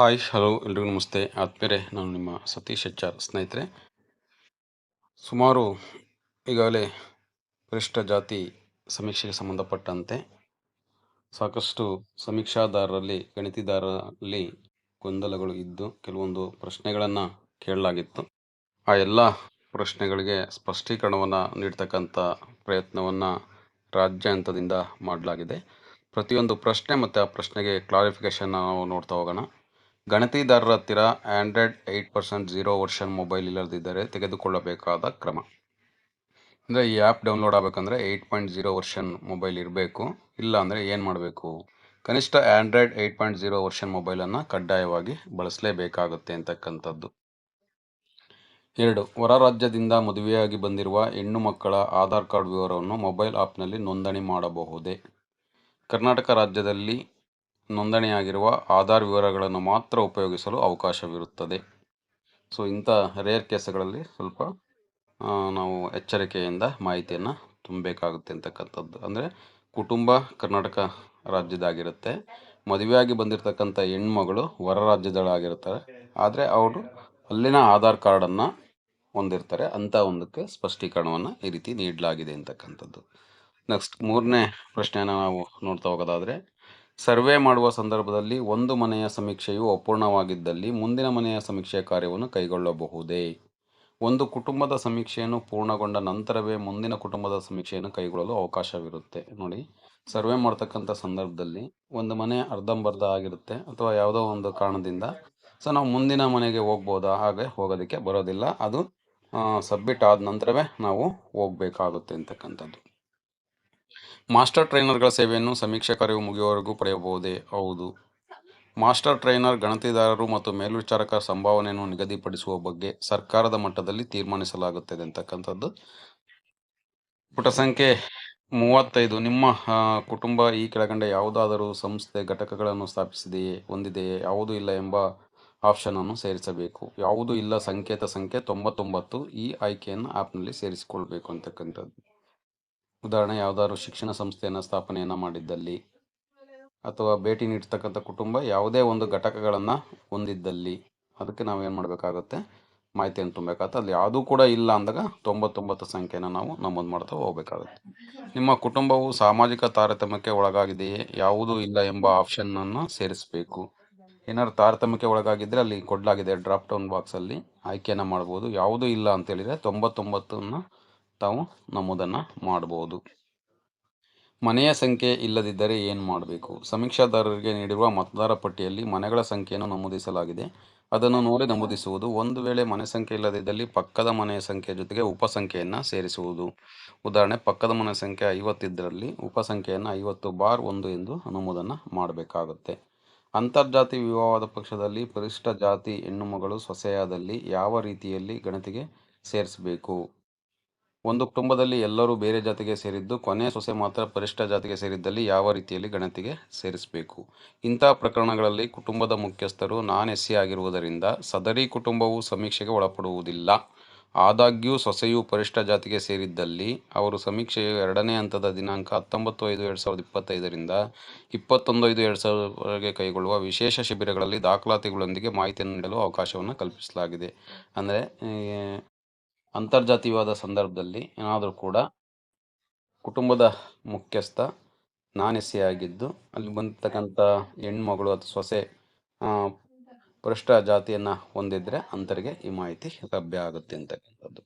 Hi, hello ಎಲ್ರಿಗೂ ನಮಸ್ತೆ. ಆದ್ಮೇಲೆ ನಾನು ನಿಮ್ಮ ಸತೀಶ್ ಎಚ್ ಆರ್ ಸ್ನೇಹಿತರೆ. ಸುಮಾರು ಈಗಾಗಲೇ ಪರಿಷ್ಠ ಜಾತಿ ಸಮೀಕ್ಷೆಗೆ ಸಂಬಂಧಪಟ್ಟಂತೆ ಸಾಕಷ್ಟು ಸಮೀಕ್ಷಾದಾರರಲ್ಲಿ, ಗಣಿತಿದಾರರಲ್ಲಿ ಗೊಂದಲಗಳು ಇದ್ದು ಕೆಲವೊಂದು ಪ್ರಶ್ನೆಗಳನ್ನು ಕೇಳಲಾಗಿತ್ತು. ಆ ಎಲ್ಲ ಪ್ರಶ್ನೆಗಳಿಗೆ ಸ್ಪಷ್ಟೀಕರಣವನ್ನು ನೀಡ್ತಕ್ಕಂಥ ಪ್ರಯತ್ನವನ್ನು ರಾಜ್ಯ ಹಂತದಿಂದ ಮಾಡಲಾಗಿದೆ. ಪ್ರತಿಯೊಂದು ಪ್ರಶ್ನೆ ಮತ್ತು ಆ ಪ್ರಶ್ನೆಗೆ ಕ್ಲಾರಿಫಿಕೇಷನ್ ನಾವು ನೋಡ್ತಾ ಹೋಗೋಣ. ಗಣತಿದಾರರ ಹತ್ತಿರ Android eight percent zero version mobile ಇಲ್ಲದಿದ್ದರೆ ತೆಗೆದುಕೊಳ್ಳಬೇಕಾದ ಕ್ರಮ. ಅಂದರೆ ಈ ಆ್ಯಪ್ ಡೌನ್ಲೋಡ್ ಆಗಬೇಕಂದ್ರೆ eight point zero version mobile ಇರಬೇಕು. ಇಲ್ಲ ಅಂದರೆ ಏನು ಮಾಡಬೇಕು? ಕನಿಷ್ಠ Android eight point zero version ಮೊಬೈಲನ್ನು ಕಡ್ಡಾಯವಾಗಿ ಬಳಸಲೇಬೇಕಾಗುತ್ತೆ ಅಂತಕ್ಕಂಥದ್ದು. ಎರಡು ಹೊರ ರಾಜ್ಯದಿಂದ ಮದುವೆಯಾಗಿ ಬಂದಿರುವ ಹೆಣ್ಣು ಮಕ್ಕಳ ಆಧಾರ್ ಕಾರ್ಡ್ ವಿವರವನ್ನು ಮೊಬೈಲ್ ಆ್ಯಪ್ನಲ್ಲಿ ನೋಂದಣಿ ಮಾಡಬಹುದೇ? ಕರ್ನಾಟಕ ರಾಜ್ಯದಲ್ಲಿ ನೋಂದಣಿಯಾಗಿರುವ ಆಧಾರ್ ವಿವರಗಳನ್ನು ಮಾತ್ರ ಉಪಯೋಗಿಸಲು ಅವಕಾಶವಿರುತ್ತದೆ. ಸೊ ಇಂಥ ರೇರ್ ಕೇಸ್ಗಳಲ್ಲಿ ಸ್ವಲ್ಪ ನಾವು ಎಚ್ಚರಿಕೆಯಿಂದ ಮಾಹಿತಿಯನ್ನು ತುಂಬಬೇಕಾಗುತ್ತೆ ಅಂತಕ್ಕಂಥದ್ದು. ಅಂದರೆ ಕುಟುಂಬ ಕರ್ನಾಟಕ ರಾಜ್ಯದಾಗಿರುತ್ತೆ. ಮದುವೆಯಾಗಿ ಬಂದಿರತಕ್ಕಂಥ ಹೆಣ್ಮಗಳು ಹೊರ ರಾಜ್ಯದಳಾಗಿರ್ತಾರೆ ಆದರೆ ಅವರು ಅಲ್ಲಿನ ಆಧಾರ್ ಕಾರ್ಡನ್ನು ಹೊಂದಿರ್ತಾರೆ. ಅಂಥ ಒಂದಕ್ಕೆ ಸ್ಪಷ್ಟೀಕರಣವನ್ನು ಈ ರೀತಿ ನೀಡಲಾಗಿದೆ ಅಂತಕ್ಕಂಥದ್ದು. ನೆಕ್ಸ್ಟ್ ಮೂರನೇ ಪ್ರಶ್ನೆಯನ್ನು ನಾವು ನೋಡ್ತಾ ಹೋಗೋದಾದರೆ ಸರ್ವೆ ಮಾಡುವ ಸಂದರ್ಭದಲ್ಲಿ ಒಂದು ಮನೆಯ ಸಮೀಕ್ಷೆಯು ಅಪೂರ್ಣವಾಗಿದ್ದಲ್ಲಿ ಮುಂದಿನ ಮನೆಯ ಸಮೀಕ್ಷೆಯ ಕಾರ್ಯವನ್ನು ಕೈಗೊಳ್ಳಬಹುದೇ? ಒಂದು ಕುಟುಂಬದ ಸಮೀಕ್ಷೆಯನ್ನು ಪೂರ್ಣಗೊಂಡ ನಂತರವೇ ಮುಂದಿನ ಕುಟುಂಬದ ಸಮೀಕ್ಷೆಯನ್ನು ಕೈಗೊಳ್ಳಲು ಅವಕಾಶವಿರುತ್ತೆ. ನೋಡಿ, ಸರ್ವೆ ಮಾಡ್ತಕ್ಕಂಥ ಸಂದರ್ಭದಲ್ಲಿ ಒಂದು ಮನೆ ಅರ್ಧಂಬರ್ಧ ಆಗಿರುತ್ತೆ ಅಥವಾ ಯಾವುದೋ ಒಂದು ಕಾರಣದಿಂದ. ಸೊ, ನಾವು ಮುಂದಿನ ಮನೆಗೆ ಹೋಗ್ಬೋದಾ? ಹಾಗೆ ಹೋಗೋದಕ್ಕೆ ಬರೋದಿಲ್ಲ. ಅದು ಸಬ್ಮಿಟ್ ಆದ ನಂತರವೇ ನಾವು ಹೋಗಬೇಕಾಗುತ್ತೆ ಅಂತಕ್ಕಂಥದ್ದು. ಮಾಸ್ಟರ್ ಟ್ರೈನರ್ಗಳ ಸೇವೆಯನ್ನು ಸಮೀಕ್ಷೆ ಕಾರ್ಯವು ಮುಗಿಯುವವರೆಗೂ ಪಡೆಯಬಹುದೇ? ಹೌದು. ಮಾಸ್ಟರ್ ಟ್ರೈನರ್, ಗಣತಿದಾರರು ಮತ್ತು ಮೇಲ್ವಿಚಾರಕರ ಸಂಭಾವನೆಯನ್ನು ನಿಗದಿಪಡಿಸುವ ಬಗ್ಗೆ ಸರ್ಕಾರದ ಮಟ್ಟದಲ್ಲಿ ತೀರ್ಮಾನಿಸಲಾಗುತ್ತದೆ ಅಂತಕ್ಕಂಥದ್ದು. ಪುಟ ಸಂಖ್ಯೆ ಮೂವತ್ತೈದು. ನಿಮ್ಮ ಕುಟುಂಬ ಈ ಕೆಳಗಂಡ ಯಾವುದಾದರೂ ಸಂಸ್ಥೆ ಘಟಕಗಳನ್ನು ಸ್ಥಾಪಿಸಿದೆಯೇ, ಹೊಂದಿದೆಯೇ? ಯಾವುದು ಇಲ್ಲ ಎಂಬ ಆಪ್ಷನ್ ಅನ್ನು ಸೇರಿಸಬೇಕು. ಯಾವುದು ಇಲ್ಲ, ಸಂಕೇತ ಸಂಖ್ಯೆ ತೊಂಬತ್ತೊಂಬತ್ತು ಈ ಆಯ್ಕೆಯನ್ನು ಆ್ಯಪ್ನಲ್ಲಿ ಸೇರಿಸಿಕೊಳ್ಬೇಕು ಅಂತಕ್ಕಂಥದ್ದು. ಉದಾಹರಣೆ, ಯಾವುದಾದ್ರು ಶಿಕ್ಷಣ ಸಂಸ್ಥೆಯನ್ನು ಸ್ಥಾಪನೆಯನ್ನು ಮಾಡಿದ್ದಲ್ಲಿ ಅಥವಾ ಭೇಟಿ ನೀಡ್ತಕ್ಕಂಥ ಕುಟುಂಬ ಯಾವುದೇ ಒಂದು ಘಟಕಗಳನ್ನು ಹೊಂದಿದ್ದಲ್ಲಿ ಅದಕ್ಕೆ ನಾವೇನು ಮಾಡಬೇಕಾಗುತ್ತೆ? ಮಾಹಿತಿಯನ್ನು ತುಂಬಬೇಕಾಗುತ್ತೆ ಅಲ್ಲಿ ಯಾವುದೂ ಕೂಡ ಇಲ್ಲ ಅಂದಾಗ ತೊಂಬತ್ತೊಂಬತ್ತು ಸಂಖ್ಯೆನ ನಾವು ನಮೂದು ಮಾಡ್ತಾ ಹೋಗಬೇಕಾಗುತ್ತೆ. ನಿಮ್ಮ ಕುಟುಂಬವು ಸಾಮಾಜಿಕ ತಾರತಮ್ಯಕ್ಕೆ ಒಳಗಾಗಿದೆಯೇ? ಯಾವುದೂ ಇಲ್ಲ ಎಂಬ ಆಪ್ಷನ್ನನ್ನು ಸೇರಿಸಬೇಕು. ಏನಾದ್ರು ತಾರತಮ್ಯಕ್ಕೆ ಒಳಗಾಗಿದ್ದರೆ ಅಲ್ಲಿ ಕೊಡಲಾಗಿದೆ ಡ್ರಾಪ್ ಡೌನ್ ಬಾಕ್ಸಲ್ಲಿ ಆಯ್ಕೆಯನ್ನು ಮಾಡ್ಬೋದು. ಯಾವುದೂ ಇಲ್ಲ ಅಂತೇಳಿದರೆ ತೊಂಬತ್ತೊಂಬತ್ತನ್ನು ತಾವು ನಮೂದನ್ನು ಮಾಡಬಹುದು ಮನೆಯ ಸಂಖ್ಯೆ ಇಲ್ಲದಿದ್ದರೆ ಏನು ಮಾಡಬೇಕು? ಸಮೀಕ್ಷಾದಾರರಿಗೆ ನೀಡಿರುವ ಮತದಾರ ಪಟ್ಟಿಯಲ್ಲಿ ಮನೆಗಳ ಸಂಖ್ಯೆಯನ್ನು ನಮೂದಿಸಲಾಗಿದೆ. ಅದನ್ನು ನೋಡಿ ನಮೂದಿಸುವುದು. ಒಂದು ವೇಳೆ ಮನೆ ಸಂಖ್ಯೆ ಇಲ್ಲದಿದ್ದಲ್ಲಿ ಪಕ್ಕದ ಮನೆಯ ಸಂಖ್ಯೆ ಜೊತೆಗೆ ಉಪಸಂಖ್ಯೆಯನ್ನು ಸೇರಿಸುವುದು. ಉದಾಹರಣೆ, ಪಕ್ಕದ ಮನೆ ಸಂಖ್ಯೆ ಐವತ್ತಿದ್ದರಲ್ಲಿ ಉಪಸಂಖ್ಯೆಯನ್ನು ಐವತ್ತು ಬಾರ್ ಒಂದು ಎಂದು ನಮೂದನ್ನು ಮಾಡಬೇಕಾಗುತ್ತೆ. ಅಂತರ್ಜಾತಿ ವಿವಾಹದ ಪಕ್ಷದಲ್ಲಿ ಪರಿಷ್ಠ ಜಾತಿ ಹೆಣ್ಣುಮಗಳು ಸೊಸೆಯಾದಲ್ಲಿ ಯಾವ ರೀತಿಯಲ್ಲಿ ಗಣತಿಗೆ ಸೇರಿಸಬೇಕು? ಒಂದು ಕುಟುಂಬದಲ್ಲಿ ಎಲ್ಲರೂ ಬೇರೆ ಜಾತಿಗೆ ಸೇರಿದ್ದು, ಕೊನೆ ಸೊಸೆ ಮಾತ್ರ ಪರಿಷ್ಠ ಜಾತಿಗೆ ಸೇರಿದ್ದಲ್ಲಿ ಯಾವ ರೀತಿಯಲ್ಲಿ ಗಣತಿಗೆ ಸೇರಿಸಬೇಕು? ಇಂಥ ಪ್ರಕರಣಗಳಲ್ಲಿ ಕುಟುಂಬದ ಮುಖ್ಯಸ್ಥರು ನಾನ್ ಎಸ್ಸಿ ಆಗಿರುವುದರಿಂದ ಸದರಿ ಕುಟುಂಬವು ಸಮೀಕ್ಷೆಗೆ ಒಳಪಡುವುದಿಲ್ಲ. ಆದಾಗ್ಯೂ ಸೊಸೆಯು ಪರಿಷ್ಠ ಜಾತಿಗೆ ಸೇರಿದ್ದಲ್ಲಿ ಅವರು ಸಮೀಕ್ಷೆಯು ಎರಡನೇ ಹಂತದ ದಿನಾಂಕ ಹತ್ತೊಂಬತ್ತು ಐದು ಎರಡು ಸಾವಿರದ ಇಪ್ಪತ್ತೈದರಿಂದ ಇಪ್ಪತ್ತೊಂದು ಐದು, ಎರಡು ಸಾವಿರವರೆಗೆ ಕೈಗೊಳ್ಳುವ ವಿಶೇಷ ಶಿಬಿರಗಳಲ್ಲಿ ದಾಖಲಾತಿಗಳೊಂದಿಗೆ ಮಾಹಿತಿಯನ್ನು ನೀಡಲು ಅವಕಾಶವನ್ನು ಕಲ್ಪಿಸಲಾಗಿದೆ. ಅಂದರೆ ಅಂತರ್ಜಾತೀಯವಾದ ಸಂದರ್ಭದಲ್ಲಿ ಏನಾದರೂ ಕೂಡ ಕುಟುಂಬದ ಮುಖ್ಯಸ್ಥ ನಾನ್ ಎಸ್ಸಿ ಆಗಿದ್ದು ಅಲ್ಲಿ ಬಂದಿರ್ತಕ್ಕಂಥ ಹೆಣ್ಮಗಳು ಅಥವಾ ಸೊಸೆ ಪರಿಷ್ಠ ಜಾತಿಯನ್ನು ಹೊಂದಿದ್ರೆ ಅಂತರಿಗೆ ಈ ಮಾಹಿತಿ ಲಭ್ಯ ಆಗುತ್ತೆ ಅಂತಕ್ಕಂಥದ್ದು.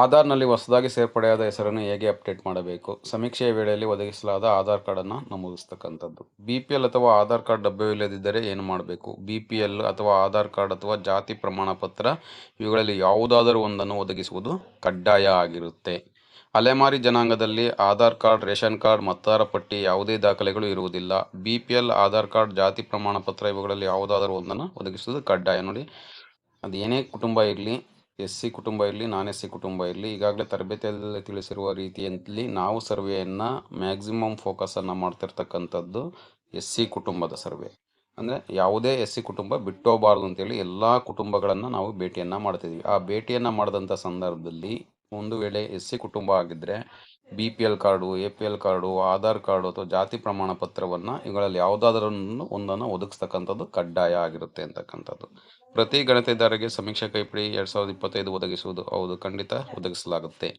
ಆಧಾರ್ನಲ್ಲಿ ಹೊಸದಾಗಿ ಸೇರ್ಪಡೆಯಾದ ಹೆಸರನ್ನು ಹೇಗೆ ಅಪ್ಡೇಟ್ ಮಾಡಬೇಕು? ಸಮೀಕ್ಷೆಯ ವೇಳೆಯಲ್ಲಿ ಒದಗಿಸಲಾದ ಆಧಾರ್ ಕಾರ್ಡನ್ನು ನಮೂದಿಸ್ತಕ್ಕಂಥದ್ದು. ಬಿ ಪಿ ಎಲ್ ಅಥವಾ ಆಧಾರ್ ಕಾರ್ಡ್ ಲಭ್ಯವಿಲ್ಲದಿದ್ದರೆ ಏನು ಮಾಡಬೇಕು? ಬಿ ಪಿ ಎಲ್ ಅಥವಾ ಆಧಾರ್ ಕಾರ್ಡ್ ಅಥವಾ ಜಾತಿ ಪ್ರಮಾಣ ಪತ್ರ ಇವುಗಳಲ್ಲಿ ಯಾವುದಾದರೂ ಒಂದನ್ನು ಒದಗಿಸುವುದು ಕಡ್ಡಾಯ ಆಗಿರುತ್ತೆ. ಅಲೆಮಾರಿ ಜನಾಂಗದಲ್ಲಿ ಆಧಾರ್ ಕಾರ್ಡ್, ರೇಷನ್ ಕಾರ್ಡ್, ಮತದಾರ ಪಟ್ಟಿ ಯಾವುದೇ ದಾಖಲೆಗಳು ಇರುವುದಿಲ್ಲ. B P L Aadhaar card, ಜಾತಿ ಪ್ರಮಾಣ ಪತ್ರ ಇವುಗಳಲ್ಲಿ ಯಾವುದಾದರೂ ಒಂದನ್ನು ಒದಗಿಸುವುದು ಕಡ್ಡಾಯ. ನೋಡಿ ಅದು ಕುಟುಂಬ ಇರಲಿ ಎಸ್ ಸಿ ಕುಟುಂಬ ಇರಲಿ, ನಾನ್ ಎಸ್ ಸಿ ಕುಟುಂಬ ಇರಲಿ, ಈಗಾಗಲೇ ತರಬೇತಿಯಲ್ಲಿ ತಿಳಿಸಿರುವ ರೀತಿಯಲ್ಲಿ ನಾವು ಸರ್ವೆಯನ್ನು ಮ್ಯಾಕ್ಸಿಮಮ್ ಫೋಕಸನ್ನು ಮಾಡ್ತಿರ್ತಕ್ಕಂಥದ್ದು ಎಸ್ ಸಿ ಕುಟುಂಬದ ಸರ್ವೆ. ಅಂದರೆ ಯಾವುದೇ ಎಸ್ ಸಿ ಕುಟುಂಬ ಬಿಟ್ಟೋಗಬಾರ್ದು ಅಂತೇಳಿ ಎಲ್ಲ ಕುಟುಂಬಗಳನ್ನು ನಾವು ಭೇಟಿಯನ್ನು ಮಾಡ್ತಿದ್ವಿ. ಆ ಭೇಟಿಯನ್ನು ಮಾಡಿದಂಥ ಸಂದರ್ಭದಲ್ಲಿ ಒಂದು ವೇಳೆ ಎಸ್ ಸಿ ಕುಟುಂಬ ಆಗಿದ್ದರೆ B P L card A P L card, Aadhaar card ಅಥವಾ ಜಾತಿ ಪ್ರಮಾಣ ಪತ್ರವನ್ನು ಇವುಗಳಲ್ಲಿ ಯಾವುದಾದ್ರೂ ಒಂದನ್ನು ಒದಗಿಸ್ತಕ್ಕಂಥದ್ದು ಕಡ್ಡಾಯ ಆಗಿರುತ್ತೆ ಅಂತಕ್ಕಂಥದ್ದು. ಪ್ರತಿ ಗಣತಿದಾರರಿಗೆ ಸಮೀಕ್ಷೆ ಕೈಪಿಡಿ, ಎರಡು ಸಾವಿರದ ಇಪ್ಪತ್ತೈದು ಒದಗಿಸುವುದು ಹೌದು, ಖಂಡಿತ ಒದಗಿಸಲಾಗುತ್ತೆ.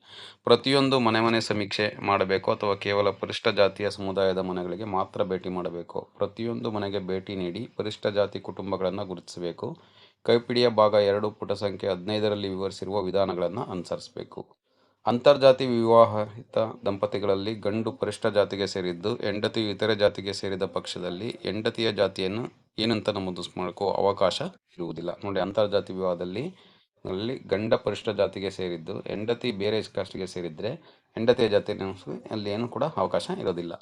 ಪ್ರತಿಯೊಂದು ಮನೆ ಮನೆ ಸಮೀಕ್ಷೆ ಮಾಡಬೇಕು ಅಥವಾ ಕೇವಲ ಪರಿಷ್ಠ ಜಾತಿಯ ಸಮುದಾಯದ ಮನೆಗಳಿಗೆ ಮಾತ್ರ ಭೇಟಿ ಮಾಡಬೇಕು. ಪ್ರತಿಯೊಂದು ಮನೆಗೆ ಭೇಟಿ ನೀಡಿ ಪರಿಷ್ಠ ಜಾತಿ ಕುಟುಂಬಗಳನ್ನು ಗುರುತಿಸಬೇಕು. ಕೈಪಿಡಿಯ ಭಾಗ ಎರಡು ಪುಟ ಸಂಖ್ಯೆ ಹದಿನೈದರಲ್ಲಿ ವಿವರಿಸಿರುವ ವಿಧಾನಗಳನ್ನು ಅನುಸರಿಸಬೇಕು. ಅಂತರ್ಜಾತಿ ವಿವಾಹಿತ ದಂಪತಿಗಳಲ್ಲಿ ಗಂಡು ಪರಿಷ್ಠ ಜಾತಿಗೆ ಸೇರಿದ್ದು ಹೆಂಡತಿಯು ಇತರೆ ಜಾತಿಗೆ ಸೇರಿದ ಪಕ್ಷದಲ್ಲಿ ಹೆಂಡತಿಯ ಜಾತಿಯನ್ನು ಏನಂತ ನಮೂದಿಸ್ ಮಾಡ್ಕೋ ಅವಕಾಶ ಇರುವುದಿಲ್ಲ. ನೋಡಿ, ಅಂತರ್ಜಾತಿ ವಿವಾಹದಲ್ಲಿ ಅಲ್ಲಿ ಗಂಡ ಪರಿಷ್ಠ ಜಾತಿಗೆ ಸೇರಿದ್ದು, ಹೆಂಡತಿ ಬೇರೆ ಕಾಸ್ಟ್ಗೆ ಸೇರಿದ್ರೆ ಹೆಂಡತಿಯ ಜಾತಿ ಅಲ್ಲಿ ಏನು ಕೂಡ ಅವಕಾಶ ಇರೋದಿಲ್ಲ.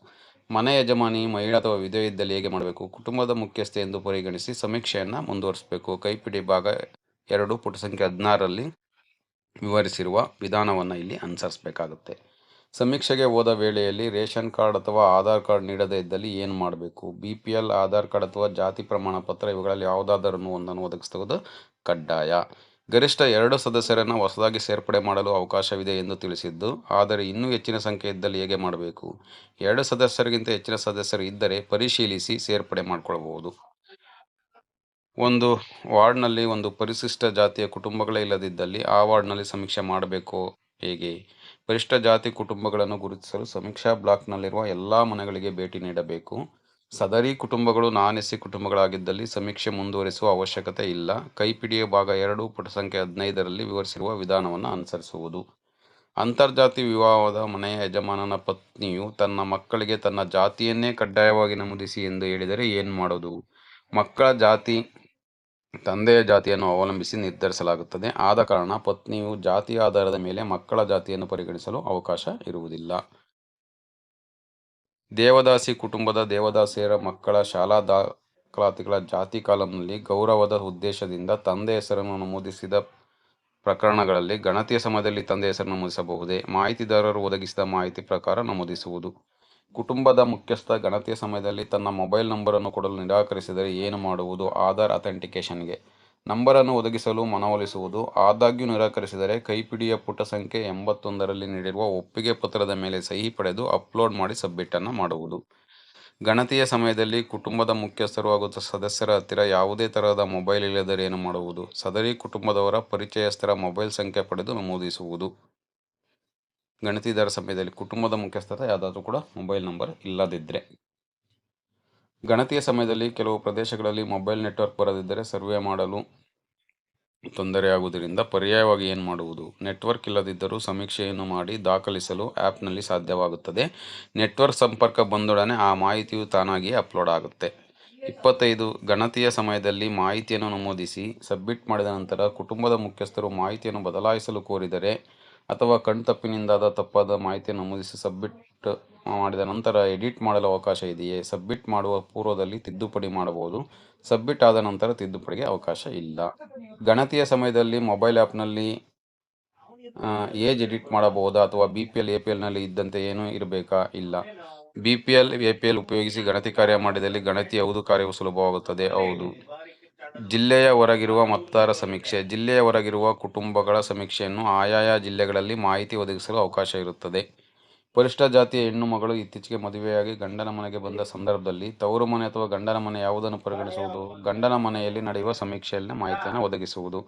ಮನೆ ಯಜಮಾನಿ, ಮಹಿಳಾ ಅಥವಾ ವಿಧವೆ ಇದ್ದಲ್ಲಿ ಹೇಗೆ ಮಾಡಬೇಕು? ಕುಟುಂಬದ ಮುಖ್ಯಸ್ಥೆ ಎಂದು ಪರಿಗಣಿಸಿ ಸಮೀಕ್ಷೆಯನ್ನು ಮುಂದುವರಿಸಬೇಕು. ಕೈಪಿಡಿ ಭಾಗ ಎರಡು ಪುಟ ಸಂಖ್ಯೆ ಹದಿನಾರರಲ್ಲಿ ವಿವರಿಸಿರುವ ವಿಧಾನವನ್ನು ಇಲ್ಲಿ ಅನುಸರಿಸಬೇಕಾಗುತ್ತೆ. ಸಮೀಕ್ಷೆಗೆ ಹೋದ ವೇಳೆಯಲ್ಲಿ ರೇಷನ್ ಕಾರ್ಡ್ ಅಥವಾ ಆಧಾರ್ ಕಾರ್ಡ್ ನೀಡದೇ ಇದ್ದಲ್ಲಿ ಏನು ಮಾಡಬೇಕು? B P L, Aadhaar card ಅಥವಾ ಜಾತಿ ಪ್ರಮಾಣ ಪತ್ರ ಇವುಗಳಲ್ಲಿ ಯಾವುದಾದರೂ ಒಂದನ್ನು ಒದಗಿಸುವುದು ಕಡ್ಡಾಯ. ಗರಿಷ್ಠ ಎರಡು ಸದಸ್ಯರನ್ನು ಹೊಸದಾಗಿ ಸೇರ್ಪಡೆ ಮಾಡಲು ಅವಕಾಶವಿದೆ ಎಂದು ತಿಳಿಸಿದ್ದು, ಆದರೆ ಇನ್ನೂ ಹೆಚ್ಚಿನ ಸಂಖ್ಯೆ ಇದ್ದಲ್ಲಿ ಹೇಗೆ ಮಾಡಬೇಕು? ಎರಡು ಸದಸ್ಯರಿಗಿಂತ ಹೆಚ್ಚಿನ ಸದಸ್ಯರು ಇದ್ದರೆ ಪರಿಶೀಲಿಸಿ ಸೇರ್ಪಡೆ ಮಾಡಿಕೊಳ್ಳಬಹುದು ಒಂದು ವಾರ್ಡ್ನಲ್ಲಿ ಒಂದು ಪರಿಶಿಷ್ಟ ಜಾತಿಯ ಕುಟುಂಬಗಳೇ ಇಲ್ಲದಿದ್ದಲ್ಲಿ ಆ ವಾರ್ಡ್ನಲ್ಲಿ ಸಮೀಕ್ಷೆ ಮಾಡಬೇಕು ಹೇಗೆ? ಪರಿಶಿಷ್ಟ ಜಾತಿ ಕುಟುಂಬಗಳನ್ನು ಗುರುತಿಸಲು ಸಮೀಕ್ಷಾ ಬ್ಲಾಕ್ನಲ್ಲಿರುವ ಎಲ್ಲ ಮನೆಗಳಿಗೆ ಭೇಟಿ ನೀಡಬೇಕು. ಸದರಿ ಕುಟುಂಬಗಳು ನಾನ್ ಎಸ್ ಸಿ ಕುಟುಂಬಗಳಾಗಿದ್ದಲ್ಲಿ ಸಮೀಕ್ಷೆ ಮುಂದುವರಿಸುವ ಅವಶ್ಯಕತೆ ಇಲ್ಲ. ಕೈಪಿಡಿಯ ಭಾಗ ಎರಡು, ಪುಟ ಸಂಖ್ಯೆ ಹದಿನೈದರಲ್ಲಿ ವಿವರಿಸಿರುವ ವಿಧಾನವನ್ನು ಅನುಸರಿಸುವುದು. ಅಂತರ್ಜಾತಿ ವಿವಾಹದ ಮನೆಯ ಯಜಮಾನನ ಪತ್ನಿಯು ತನ್ನ ಮಕ್ಕಳಿಗೆ ತನ್ನ ಜಾತಿಯನ್ನೇ ಕಡ್ಡಾಯವಾಗಿ ನಮೂದಿಸಿ ಎಂದು ಹೇಳಿದರೆ ಏನು ಮಾಡೋದು? ಮಕ್ಕಳ ಜಾತಿ ತಂದೆಯ ಜಾತಿಯನ್ನು ಅವಲಂಬಿಸಿ ನಿರ್ಧರಿಸಲಾಗುತ್ತದೆ. ಆದ ಕಾರಣ ಪತ್ನಿಯು ಜಾತಿ ಆಧಾರದ ಮೇಲೆ ಮಕ್ಕಳ ಜಾತಿಯನ್ನು ಪರಿಗಣಿಸಲು ಅವಕಾಶ ಇರುವುದಿಲ್ಲ. ದೇವದಾಸಿ ಕುಟುಂಬದ ದೇವದಾಸಿಯರ ಮಕ್ಕಳ ಶಾಲಾ ದಾಖಲಾತಿಗಳ ಜಾತಿ ಕಾಲಂನಲ್ಲಿ ಗೌರವದ ಉದ್ದೇಶದಿಂದ ತಂದೆ ಹೆಸರನ್ನು ನಮೂದಿಸಿದ ಪ್ರಕರಣಗಳಲ್ಲಿ ಗಣತಿಯ ಸಮಯದಲ್ಲಿ ತಂದೆ ಹೆಸರು ನಮೂದಿಸಬಹುದೇ? ಮಾಹಿತಿದಾರರು ಒದಗಿಸಿದ ಮಾಹಿತಿ ಪ್ರಕಾರ ನಮೂದಿಸುವುದು. ಕುಟುಂಬದ ಮುಖ್ಯಸ್ಥ ಗಣತಿಯ ಸಮಯದಲ್ಲಿ ತನ್ನ ಮೊಬೈಲ್ ನಂಬರನ್ನು ಕೊಡಲು ನಿರಾಕರಿಸಿದರೆ ಏನು ಮಾಡುವುದು? ಆಧಾರ್ ಅಥೆಂಟಿಕೇಷನ್ಗೆ. ನಂಬರನ್ನು ಒದಗಿಸಲು ಮನವೊಲಿಸುವುದು. ಆದಾಗ್ಯೂ ನಿರಾಕರಿಸಿದರೆ ಕೈಪಿಡಿಯ ಪುಟ ಸಂಖ್ಯೆ ಎಂಬತ್ತೊಂದರಲ್ಲಿ ನೀಡಿರುವ ಒಪ್ಪಿಗೆ ಪತ್ರದ ಮೇಲೆ ಸಹಿ ಪಡೆದು ಅಪ್ಲೋಡ್ ಮಾಡಿ ಸಬ್ಮಿಟನ್ನು ಮಾಡುವುದು. ಗಣತಿಯ ಸಮಯದಲ್ಲಿ ಕುಟುಂಬದ ಮುಖ್ಯಸ್ಥರು ಹಾಗೂ ಸದಸ್ಯರ ಹತ್ತಿರ ಯಾವುದೇ ತರಹದ ಮೊಬೈಲ್ ಇಲ್ಲದರೆ ಏನು ಮಾಡುವುದು? ಸದರಿ ಕುಟುಂಬದವರ ಪರಿಚಯಸ್ಥರ ಮೊಬೈಲ್ ಸಂಖ್ಯೆ ಪಡೆದು ನಮೂದಿಸುವುದು. ಗಣತಿದಾರ ಸಮಯದಲ್ಲಿ ಕುಟುಂಬದ ಮುಖ್ಯಸ್ಥರ ಯಾವುದಾದ್ರೂ ಕೂಡ ಮೊಬೈಲ್ ನಂಬರ್ ಇಲ್ಲದಿದ್ದರೆ ಗಣತಿಯ ಸಮಯದಲ್ಲಿ ಕೆಲವು ಪ್ರದೇಶಗಳಲ್ಲಿ ಮೊಬೈಲ್ ನೆಟ್ವರ್ಕ್ ಬರದಿದ್ದರೆ ಸರ್ವೆ ಮಾಡಲು ತೊಂದರೆಯಾಗುವುದರಿಂದ ಪರ್ಯಾಯವಾಗಿ ಏನು ಮಾಡುವುದು? ನೆಟ್ವರ್ಕ್ ಇಲ್ಲದಿದ್ದರೂ ಸಮೀಕ್ಷೆಯನ್ನು ಮಾಡಿ ದಾಖಲಿಸಲು ಆ್ಯಪ್ನಲ್ಲಿ ಸಾಧ್ಯವಾಗುತ್ತದೆ. ನೆಟ್ವರ್ಕ್ ಸಂಪರ್ಕ ಬಂದೊಡನೆ ಆ ಮಾಹಿತಿಯು ತಾನಾಗಿಯೇ ಅಪ್ಲೋಡ್ ಆಗುತ್ತೆ. ಇಪ್ಪತ್ತೈದು, ಗಣತಿಯ ಸಮಯದಲ್ಲಿ ಮಾಹಿತಿಯನ್ನು ನಮೂದಿಸಿ, ಸಬ್ಮಿಟ್ ಮಾಡಿದ ನಂತರ ಕುಟುಂಬದ ಮುಖ್ಯಸ್ಥರು ಮಾಹಿತಿಯನ್ನು ಬದಲಾಯಿಸಲು ಕೋರಿದರೆ ಅಥವಾ ಕಣ್ತಪ್ಪಿನಿಂದಾದ ತಪ್ಪಾದ ಮಾಹಿತಿಯನ್ನು ನಮೂದಿಸಿ ಸಬ್ಮಿಟ್ ಮಾಡಿದ ನಂತರ ಎಡಿಟ್ ಮಾಡಲು ಅವಕಾಶ ಇದೆಯೇ? ಸಬ್ಮಿಟ್ ಮಾಡುವ ಪೂರ್ವದಲ್ಲಿ ತಿದ್ದುಪಡಿ ಮಾಡಬಹುದು. ಸಬ್ಮಿಟ್ ಆದ ನಂತರ ತಿದ್ದುಪಡಿಗೆ ಅವಕಾಶ ಇಲ್ಲ. ಗಣತಿಯ ಸಮಯದಲ್ಲಿ ಮೊಬೈಲ್ ಆ್ಯಪ್ನಲ್ಲಿ ಏಜ್ ಎಡಿಟ್ ಮಾಡಬಹುದಾ ಅಥವಾ B P L, A P ಎಲ್ನಲ್ಲಿ ಇದ್ದಂತೆ ಏನೂ ಇರಬೇಕಾ? ಇಲ್ಲ. B P L, A P L ಉಪಯೋಗಿಸಿ ಗಣತಿ ಕಾರ್ಯ ಮಾಡಿದಲ್ಲಿ ಗಣತಿ ಯಾವುದು ಕಾರ್ಯವು ಸುಲಭವಾಗುತ್ತದೆ. ಹೌದು. ಜಿಲ್ಲೆಯ ಹೊರಗಿರುವ ಮತದಾರ ಸಮೀಕ್ಷೆ. ಜಿಲ್ಲೆಯ ಹೊರಗಿರುವ ಕುಟುಂಬಗಳ ಸಮೀಕ್ಷೆಯನ್ನು ಆಯಾಯ ಜಿಲ್ಲೆಗಳಲ್ಲಿ ಮಾಹಿತಿ ಒದಗಿಸಲು ಅವಕಾಶ ಇರುತ್ತದೆ. ಪರಿಷ್ಠ ಜಾತಿಯ ಹೆಣ್ಣು ಮಗಳು ಇತ್ತೀಚೆಗೆ ಮದುವೆಯಾಗಿ ಗಂಡನ ಮನೆಗೆ ಬಂದ ಸಂದರ್ಭದಲ್ಲಿ ತವರು ಮನೆ ಅಥವಾ ಗಂಡನ ಮನೆ ಯಾವುದನ್ನು ಪರಿಗಣಿಸುವುದು? ಗಂಡನ ಮನೆಯಲ್ಲಿ ನಡೆಯುವ ಸಮೀಕ್ಷೆಯಲ್ಲಿ ಮಾಹಿತಿಯನ್ನು ಒದಗಿಸುವುದು.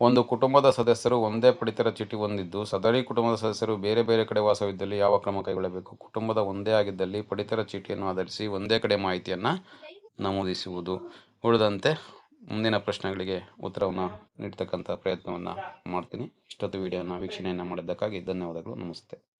ಒಂದು ಕುಟುಂಬದ ಸದಸ್ಯರು ಒಂದೇ ಪಡಿತರ ಚೀಟಿ ಹೊಂದಿದ್ದು, ಸದರಿ ಕುಟುಂಬದ ಸದಸ್ಯರು ಬೇರೆ ಬೇರೆ ಕಡೆ ವಾಸವಿದ್ದಲ್ಲಿ ಯಾವ ಕ್ರಮ ಕೈಗೊಳ್ಳಬೇಕು? ಕುಟುಂಬದ ಒಂದೇ ಆಗಿದ್ದಲ್ಲಿ ಪಡಿತರ ಚೀಟಿಯನ್ನು ಆಧರಿಸಿ ಒಂದೇ ಕಡೆ ಮಾಹಿತಿಯನ್ನು ನಮೂದಿಸುವುದು ಉಳಿದಂತೆ ಮುಂದಿನ ಪ್ರಶ್ನೆಗಳಿಗೆ ಉತ್ತರವನ್ನು ನೀಡ್ತಕ್ಕಂಥ ಪ್ರಯತ್ನವನ್ನು ಮಾಡ್ತೀನಿ. ಇಷ್ಟೊತ್ತು ವೀಡಿಯೋನ ವೀಕ್ಷಣೆಯನ್ನು ಮಾಡಿದ್ದಕ್ಕಾಗಿ ಧನ್ಯವಾದಗಳು. ನಮಸ್ತೆ.